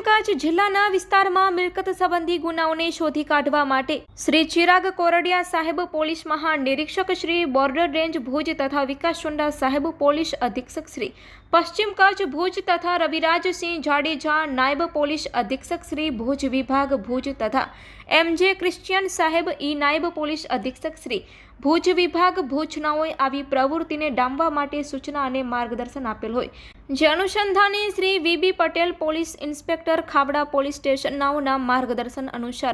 કચ્છ જિલ્લાના વિસ્તારમાં મિલકત સંબંધી ગુનાઓને શોધી કાઢવા માટે શ્રી ચિરાગ કોરડિયા સાહેબ પોલીસ મહાનિરીક્ષક શ્રી બોર્ડર રેન્જ ભુજ તથા વિકાસ ચુંડા સાહેબ પોલીસ અધિક્ષક શ્રી પશ્ચિમ કચ્છ ભુજ તથા રવિરાજસિંહ જાડેજા નાયબ પોલીસ અધિક્ષક શ્રી ભુજ વિભાગ ભુજ તથા એમજે ક્રિશ્ચિયન સાહેબ ઈ નાયબ પોલીસ અધિક્ષક શ્રી ભુજ વિભાગ ભુજનાઓએ આવી પ્રવૃત્તિને ડામવા માટે સૂચના અને માર્ગદર્શન આપેલ હોય. જે અનુસંધાને Shri VB Patel police inspector Khavda police સ્ટેશનનાઓના માર્ગદર્શન અનુસાર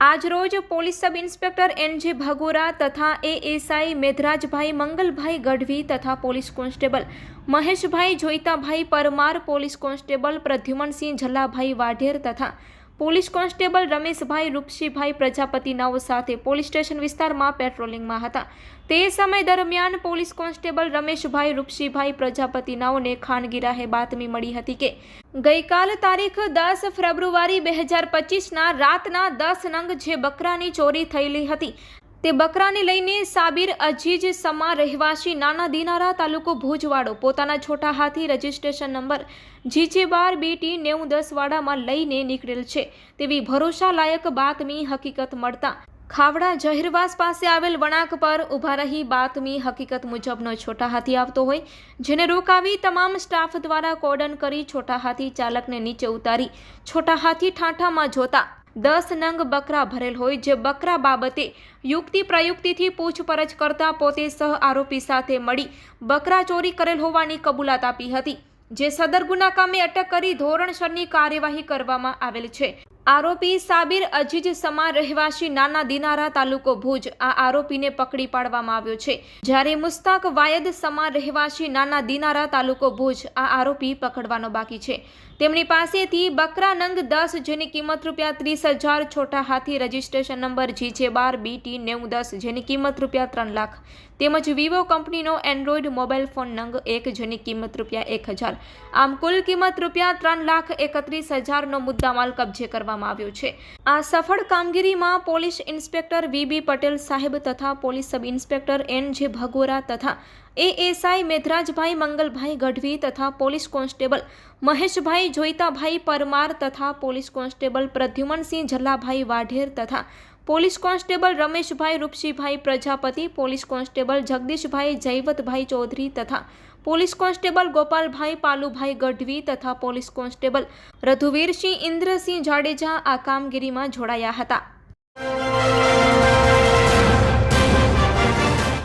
આજરોજ પોલીસ સબ ઇન્સ્પેક્ટર એન જે ભગોરા તથા એએસઆઈ મેધરાજભાઈ મંગલભાઈ ગઢવી તથા police constable Maheshbhai Joitabhai Parmar, police constable Pradyumansinh Zallabhai Vadher તથા પોલીસ કોન્સ્ટેબલ રમેશભાઈ રૂપસીભાઈ પ્રજાપતિનાઓ સાથે પોલીસ સ્ટેશન વિસ્તારમાં પેટ્રોલિંગમાં હતા. તે સમય દરમિયાન પોલીસ કોન્સ્ટેબલ રમેશભાઈ રૂપસીભાઈ પ્રજાપતિનાઓને ખાનગી રાહે બાતમી મળી હતી કે, ગઈકાલ તારીખ દસ ફેબ્રુઆરી બે હજાર પચીસના રાતના દસ નંગ જે બકરાની ચોરી થયેલી હતી તે બકરાને લઈને સાબિર અજીજ સમા રહેવાસી નાના દિનારા તાલુકો ભુજવાડો. પોતાના Chhota Hathi registration number GJ બાર બીટી નેવું દસ વાડામાં લઈને નીકળેલ છે. તેવી ભરોસાલાયક બાતમી હકીકત મળતા ખાવડા જહેરવાસ પાસે આવેલ વણાક પર ઊભા રહી બાતમી હકીકત મુજબનો છોટા હાથી આવતો હોય, જેને રોકાવી તમામ સ્ટાફ દ્વારા કોર્ડન કરી છોટા હાથી ચાલકને નીચે ઉતારી છોટા હાથી ઠાંઠામાં જોતા દસ નંગ બકરા ભરેલ હોય જે બકરા બાબતે યુક્તિ પ્રયુક્તિથી પૂછપરછ કરતા પોતે સહ આરોપી સાથે મળી બકરા ચોરી કરેલ હોવાની કબૂલાત આપી હતી, જે સદર ગુના કામે અટક કરી ધોરણસરની કાર્યવાહી કરવામાં આવેલ છે. આરોપી સાબિર અજીજ સમા રહેવાસી નાના દિનારા તાલુકો ભુજ. આ આરોપીને પકડી પાડવામાં આવ્યો છે. જ્યારે મુસ્તાક વાયદ સમા રહેવાસી નાના દિનારા તાલુકો ભુજ, આ આરોપી પકડવાનો બાકી છે. તેમની પાસેથી બકરા નંગ દસ જેની કિંમત રૂપિયા ત્રીસ હજાર Chhota Hathi registration number G બાર બીટી નેવું દસ જેની કિંમત રૂપિયા ત્રણ લાખ તેમજ વિવો કંપનીનો એન્ડ્રોઈડ મોબાઈલ ફોન નંગ એક, જેની કિંમત રૂપિયા એક હજાર. આમ કુલ કિંમત રૂપિયા ત્રણ લાખ એકત્રીસ હજારનો મુદ્દામાલ કબજે કરવામાં આવ્યો છે. આ સફળ કામગીરીમાં પોલીસ ઇન્સ્પેક્ટર વીબી પટેલ સાહેબ તથા પોલીસ સબ ઇન્સ્પેક્ટર એન જે ભગોરા તથા એએસઆઈ મેધરાજભાઈ મંગલભાઈ ગઢવી તથા પોલીસ કોન્સ્ટેબલ મહેશભાઈ જોઈતાભાઈ પરમાર તથા પોલીસ કોન્સ્ટેબલ પ્રદ્યુમનસિંહ ઝલ્લાભાઈ વાઢેર તથા police constable Rameshbhai Rupsibhai Prajapati, police constable Jagdishbhai Jayvatbhai Chaudhari તથા પોલીસ કોન્સ્ટેબલ ગોપાલભાઈ પાલુભાઈ ગઢવી તથા પોલીસ કોન્સ્ટેબલ રઘુવીરસિંહ ઇન્દ્રસિંહ જાડેજા આ કામગીરીમાં જોડાયા હતા.